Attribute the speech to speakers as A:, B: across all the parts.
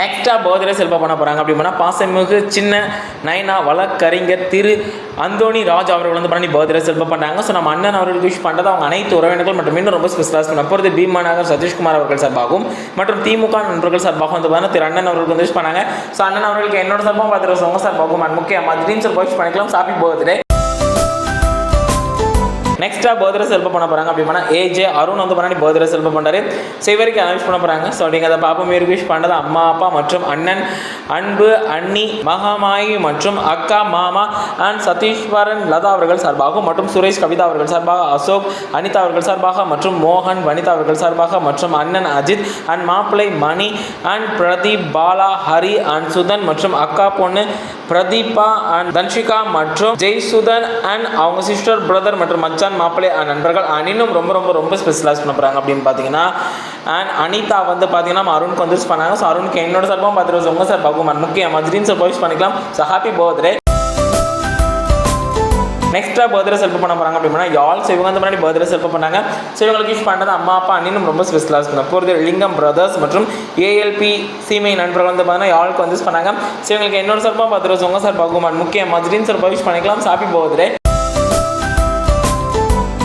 A: நெக்ஸ்டா போதிரை செல்வ பண்ண போறாங்க. அப்படி பண்ணா பாசமிகு சின்ன நைனா வழக்கறிஞர் திரு அந்தோணி ராஜ் அவர்கள் வந்து பண்ணி போதிரை செல்வ பண்ணாங்க ஸோ நம்ம அண்ணன் அவர்களுக்கு விஷ் பண்ணுறது அவங்க அனைத்து உறவினர்கள் மற்றும் இன்னும் ரொம்ப ஸ்பெஷலாக பண்ண போகிறது பீமா நகர் சதீஷ்குமார் அவர்கள் சார்பாகும் மற்றும் திமுக நண்பர்கள் சார்பாக வந்து பார்த்தீங்கன்னா திரு அண்ணன் அவர்களுக்கு வந்து விஷ் பண்ணாங்க. ஸோ அண்ணன் அவர்களுக்கு என்னோட சார்பாக பார்த்துட்டு உங்க சார்பாகவும் அண்ட் முக்கியமாக திடீர்னு சார் விஷ் பண்ணிக்கலாம். ஹாப்பி பர்த்டே நெக்ஸ்ட்டாக பர்த்டே செல்ப பண்ண போகிறாங்க அப்படி பண்ணால் ஏஜே அருண் வந்து பண்ணி பர்த்டே செல்ப பண்ணுறாரு ஸோ இவருக்கு அனௌன்ஸ் பண்ண போகிறாங்க ஸோ நீங்கள் அதை பாப்பா மீர் விஷ் பண்ணது அம்மா அப்பா மற்றும் அண்ணன் அன்பு அண்ணி மகாமாயி மற்றும் அக்கா மாமா அண்ட் சதீஸ்வரன் லதா அவர்கள் சார்பாக மற்றும் சுரேஷ் கவிதா அவர்கள் சார்பாக அசோக் அனிதா அவர்கள் சார்பாக மற்றும் மோகன் வனிதா அவர்கள் சார்பாக மற்றும் அண்ணன் அஜித் அண்ட் மாப்பிள்ளை மணி அண்ட் பிரதீப் பாலா ஹரி அண்ட் சுதன் மற்றும் அக்கா பொண்ணு பிரதீபா அண்ட் தன்ஷிகா மற்றும் ஜெய்சுதன் அண்ட் அவங்க சிஸ்டர் பிரதர் மற்றும் மச்சான் மாப்பிள்ளை அண்ட் நண்பர்கள் and இன்னும் ரொம்ப ரொம்ப ரொம்ப ஸ்பெஷலைஸ் பண்ண போகிறாங்க அப்படின்னு பார்த்தீங்கன்னா அண்ட் அனிதா வந்து பார்த்தீங்கன்னா நம்ம அருணுக்கு வந்து பண்ணாங்க. ஸோ அருணுக்கு என்னோட சார்பாக பார்த்துட்டு உங்கள் சார் பகுமான் முக்கியம் மஜ்ரீன் சார் விஷ் பண்ணிக்கலாம். ஸோ ஹாப்பி பர்த்டே நெக்ஸ்ட்டாக பர்த்டே செல்ஃப் பண்ண போகிறாங்க அப்படின்னா யாழ் ஸோ இவங்க வந்து முன்னாடி பர்த்டே செல்ஃப் பண்ணாங்க. ஸோ இவங்களுக்கு விஷ் பண்ணுறது அம்மா அப்பா அண்ணினும் ரொம்ப ஸ்பெஷலாக இருக்கணும் போகிறது லிங்கம் பிரதர்ஸ் மற்றும் ஏஎல்பி சீமை நண்பர்கள் வந்து பார்த்தீங்கன்னா யாழுக்கு வந்து பண்ணாங்க. ஸோ இவங்களுக்கு என்னோட சார்பாக பார்த்துட்டு உங்கள் சார் பகுமான் முக்கிய மஜ்ரீன் சார் விஷ் பண்ணிக்கலாம். சாப்பி பர்த்டே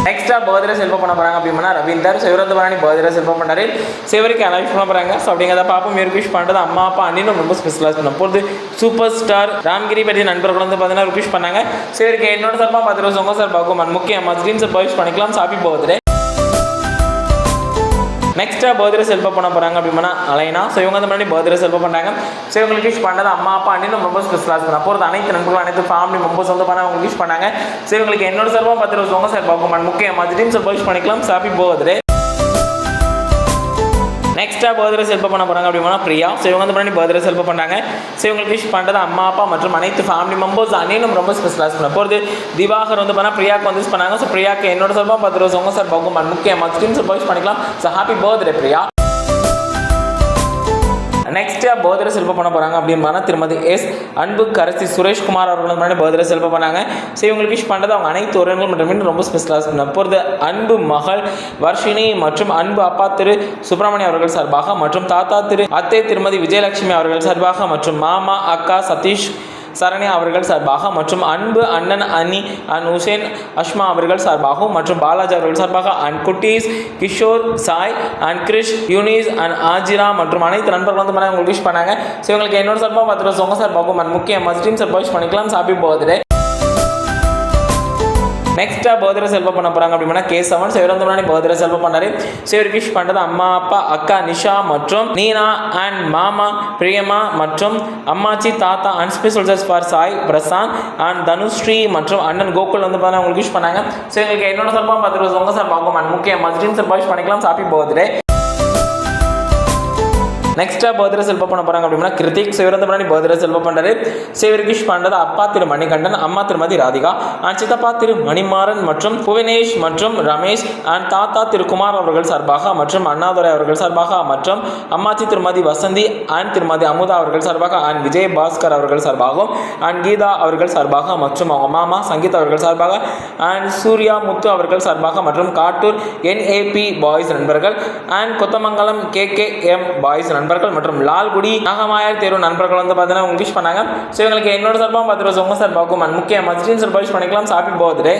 A: நெக்ஸ்ட்டாக பர்த்டே செல்ஃபோ பண்ண போகிறாங்க அப்படின்னா ரவீந்தர் ஸோ இவர் வந்து பண்ணி பர்த்டே செல்ஃபோ பண்ணாரு ஸோ இவருக்கு அனௌன்ஸ் பண்ண போகிறாங்க ஸோ அப்படிங்கிறத பாப்போம் இவருக்கு விஷ் பண்ணுறது அம்மா அப்பா அண்ணனும் ரொம்ப ஸ்பெஷலாக பண்ண போகிறது சூப்பர் ஸ்டார் ராம்கிரி பற்றி நண்பர்கள் வந்து பார்த்தீங்கன்னா விஷ் பண்ணாங்க. ஸோ இவருக்கு என்னோட சார்பாக ரூபா உங்கள் சார் பகுமான். முக்கியமாக மஜ்ரீன் சார் பண்ணிக்கலாம். சாப்பி போகுது நெக்ஸ்ட்டாக பர்த்டே செல்ஃப பண்ண போகிறாங்க அப்படின்னா அலைனா ஸோ இவங்க வந்து முன்னாடி பர்த்டே செல்ஃப பண்ணுறாங்க ஸோ இவங்களுக்கு விஷ் பண்ணது அம்மா அப்பா அண்ணன் ரொம்ப ஸ்பெஷலாக பண்ண போகிறது அனைத்து நண்பர்கள் அனைத்து ஃபேமிலி மெம்பர்ஸ் வந்து பண்ண அவங்களுக்கு விஷ் பண்ணாங்க. ஸோ இவங்களுக்கு என்னோட சார்பாக பத்து ரோஸ் உங்கள் சார் பார்க்கும் முக்கிய மதுரையும் சார் விஷ் பண்ணிக்கலாம் ஹாப்பி பர்த்டே நெக்ஸ்ட்டாக பர்த்டே செல்ஃப பண்ண போகிறாங்க அப்படின்னா பிரியா. ஸோ இவங்க வந்து முன்னாடி பர்த்டே செல்ஃப பண்ணாங்க ஸோ இவங்களுக்கு விஷ் பண்ணுறது அம்மா அப்பா மற்றும் அனைத்து ஃபேமிலி மெம்பர்ஸ் அனைவரும் ரொம்ப ஸ்பெஷலாக பண்ண போகிறது திவாகர் வந்து பண்ணால் பிரியாக்கு வந்து பண்ணாங்க. ஸோ பிரியாக்கு என்னோட சார்பாக பத்து ரோஸ் உங்கள் சார் பகுமான் முக்கியமாக மதுரையும் சார் விஷ் பண்ணிக்கலாம். So happy birthday Priya. நெக்ஸ்ட்டாக போதிர செல்ஃப பண்ண போகிறாங்க அப்படின்னு திருமதி எஸ் அன்பு கரசி சுரேஷ்குமார் அவர்கள் முன்னாடி போதிர செல்ஃப பண்ணாங்க. ஸோ இவங்களுக்கு விஷ் பண்ணுறது அவங்க அனைத்து உறவினர்கள் மற்றும் ரொம்ப ஸ்பெஷலாக பண்ண போகிறது அன்பு மகள் வர்ஷினி மற்றும் அன்பு அப்பா திரு சுப்பிரமணியம் அவர்கள் சார்பாக மற்றும் தாத்தா திரு அத்தை திருமதி விஜயலட்சுமி அவர்கள் சார்பாக மற்றும் மாமா அக்கா சதீஷ் சரண்யா அவர்கள் சார்பாக மற்றும் அன்பு அண்ணன் அனி அண்ட் உசேன் அஷ்மா அவர்கள் சார்பாகவும் மற்றும் பாலாஜி அவர்கள் சார்பாக அண்ட் குட்டீஸ் கிஷோர் சாய் அண்ட் கிரிஷ் யூனிஸ் அண்ட் ஆஜிரா மற்றும் அனைத்து நண்பர்கள் வந்து மேலே உங்களுக்கு விஷ் பண்ணாங்க. ஸோ இவங்களுக்கு என்னோட சார்பாக பார்த்துட்டு ரூபா உங்கள் சார்பாகவும் அண்ட் முக்கிய மஸ்டின் சார் விஷ் பண்ணிக்கலாம். சாப்பி போகுது நெக்ஸ்ட்டாக பர்த்டே செல்வம் பண்ண போகிறாங்க அப்படின்னா கே செவன் ஸோ இவர் வந்து முன்னாடி பர்த்டே செல்வம் பண்ணார். ஸோ இவருக்கு விஷ் பண்ணுறது அம்மா அப்பா அக்கா நிஷா மற்றும் நீனா அண்ட் மாமா பிரியமா மற்றும் அம்மாச்சி தாத்தா and special just for Sai Prashanth and Dhanushree மற்றும் அண்ணன் கோகுல் வந்து பார்த்தீங்கன்னா உங்களுக்கு விஷ் பண்ணாங்க. ஸோ எங்களுக்கு என்னோட சார்பாக பத்து ரூபா உங்கள் சார். பார்க்கும் அண்ட் முக்கியம் மஸ்டின் சார் விஷ் பண்ணிக்கலாம். சாப்பி பர்த்டே நெக்ஸ்ட்டாக பர்த்டே செல்வம் பண்ண போகிறாங்க அப்படின்னா கிருத்திக் சிவரந்த இவர் வந்து முன்னாடி பர்த்டே செல்வ பண்ணுறாரு சிவரிகிஷ் இவருக்கு அப்பா திரு மணிகண்டன் அம்மா திருமதி ராதிகா அண்ட் சித்தப்பா திரு மணிமாறன் மற்றும் புவனேஷ் மற்றும் ரமேஷ் அண்ட் தாத்தா திரு குமார் அவர்கள் சார்பாக மற்றும் அண்ணாதுரை அவர்கள் சார்பாக மற்றும் அம்மாச்சி திருமதி வசந்தி அண்ட் திருமதி அமுதா அவர்கள் சார்பாக அண்ட் விஜய் பாஸ்கர் அவர்கள் சார்பாகவும் அண்ட் கீதா அவர்கள் சார்பாக மற்றும் அவங்க மாமா சங்கீதா அவர்கள் சார்பாக அண்ட் சூர்யா முத்து அவர்கள் சார்பாக மற்றும் காட்டூர் என்ஏபி பாய்ஸ் நண்பர்கள் and Kothamangalam K K M boys நண்பர்கள். நண்பர்கள் மற்றும் லால்குடி நாகமாயர் தேர்வு நண்பர்கள் வந்து பார்த்தீங்கன்னா உங்களுக்கு விஷ் பண்ணாங்க. ஸோ இவங்களுக்கு என்னோட சார்பாகவும் பத்து ரூபா உங்கள் சார்பாகவும் அண்ட் முக்கிய மஸ்டின் சார் விஷ் பண்ணிக்கலாம். ஹாப்பி போகுது